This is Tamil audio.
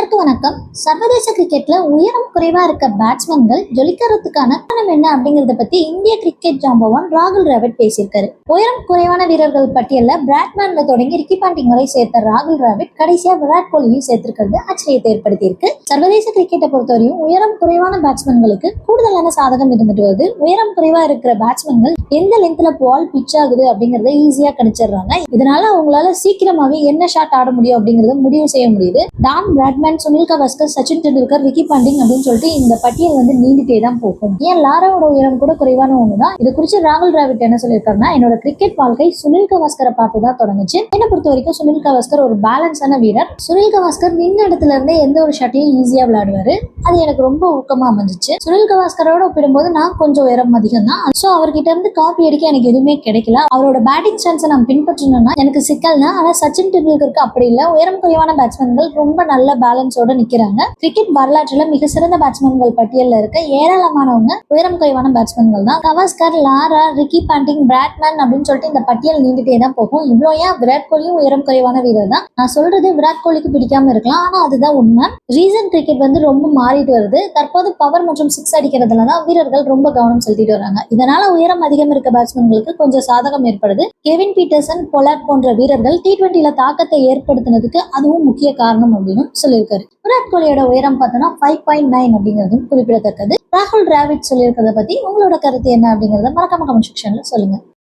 எல்லாருக்கும் வணக்கம். சர்வதேச கிரிக்கெட்ல உயரம் குறைவா இருக்க பேட்ஸ்மேன்கள் ஜொலிக்கிறதுக்கான காரணம் என்ன அப்படிங்கறத பத்தி இந்திய கிரிக்கெட் ஜாம்பவான் ராகுல் டிராவிட் பேசியிருக்காரு. உயரம் குறைவான வீரர்கள் பட்டியல்ல பிராட்மேன்ல தொடங்கி ரிக்கி பாண்டிங் வரை சேர்த்த ராகுல் டிராவிட் கடைசியா விராட் கோலியும் சேர்த்திருக்கிறது ஆச்சரியத்தை ஏற்படுத்தியிருக்கு. சர்வதேச கிரிக்கெட்டை பொறுத்தவரையும் உயரம் குறைவான பேட்ஸ்மேன்களுக்கு கூடுதலான சாதகம் இருந்துட்டு வருது. உயரம் குறைவா இருக்கிற பேட்ஸ்மேன்கள் எந்த லென்த்ல பால் பிச் ஆகுது அப்படிங்கறத ஈஸியா கணிச்சிடுறாங்க. இதனால அவங்களால சீக்கிரமாவே என்ன ஷாட் ஆட முடியும் அப்படிங்கறத முடிவு செய்ய முடியுது. Don Bradman Sunil Gavaskar Sachin Tendulkar Ricky Ponting அப்படின்னு சொல்லிட்டு இந்த பட்டியல் வந்து நீண்டுட்டே தான் போகும். ஏன் லாராவோட உயரம் கூட குறைவான ஒண்ணுதான் இது குறித்து ராகுல் டிராவிட் என்ன சொல்லியிருக்காருன்னா என்னோட கிரிக்கெட் வாழ்க்கை சுனில் கவாஸ்கரை பார்த்து தான் தொடங்குச்சு. என்னை பொறுத்த வரைக்கும் சுனில் கவாஸ்கர் ஒரு பேலன்ஸான வீரர். சுனில் கவாஸ்கர் நின்ன இடத்துல இருந்தே எந்த ஒரு ஷாட்டையும் ஈஸியா விளையாடுவாரு. அது எனக்கு ரொம்ப ஊக்கமா அமைஞ்சிச்சு. சுனில் கவாஸ்கரோட ஒப்பிடும்போது நான் கொஞ்சம் உயரம் அதிகம் தான். ஸோ அவர்கிட்ட இருந்து காப்பி அடிக்க எனக்கு எதுவுமே கிடைக்கல. அவரோட பேட்டிங் ஸ்டான்ஸை நான் பின்பற்றணும்னா எனக்கு சிக்கல் தான் ஆனா சச்சின் டெண்டுல்கருக்கு அப்படி இல்லை. உயரம் குறைவான பேட்ஸ்மேன்கள் ரொம்ப நல்ல பேலன்ஸோட நிக்கிறாங்க. கிரிக்கெட் வரலாற்றுல மிக சிறந்த பேட்ஸ்மேன்கள் பட்டியலில் இருக்க ஏராளமானவங்க உயரம் குறைவான பேட்ஸ்மேன்கள் தான். Gavaskar Lara Ricky Ponting Bradman அப்படின்னு சொல்லிட்டு இந்த பட்டியல் நீண்டுட்டே தான் போகும். இவ்வளோ ஏன் விராட் கோலியும் உயரம் குறைவான வீரர் தான்? நான் சொல்றது விராட் கோலிக்கு பிடிக்காம இருக்கலாம். ஆனா அதுதான் உண்மை. ரீசன்ட் கிரிக்கெட் வந்து ரொம்ப மாறிட்டு வருது. தற்போது பவர் மற்றும் சிக்ஸ் அடிக்கிறதுல தான் வீரர்கள் ரொம்ப கவனம் செலுத்திட்டு வராங்க. இதனால உயரம் அதிகம் இருக்க பேட்ஸ்மேன்களுக்கு கொஞ்சம் சாதகம் ஏற்படுது. கெவின் பீட்டர்சன் பொலாட் போன்ற வீரர்கள் டி டுவெண்ட்டில தாக்கத்தை ஏற்படுத்தினதுக்கு அதுவும் முக்கிய காரணம் அப்படின்னு சொல்லியிருக்காரு. விராட் கோலியோட உயரம் பார்த்தோன்னா ஃபைவ் பாயிண்ட் நைன் அப்படிங்கிறதும் குறிப்பிடத்தக்கது. ராகுல் டிராவிட் சொல்லியிருக்கிறத பத்தி உங்களோட கருத்து என்ன அப்படிங்கறத மறக்காம கமெண்ட் செக்ஷன்ல சொல்லுங்க.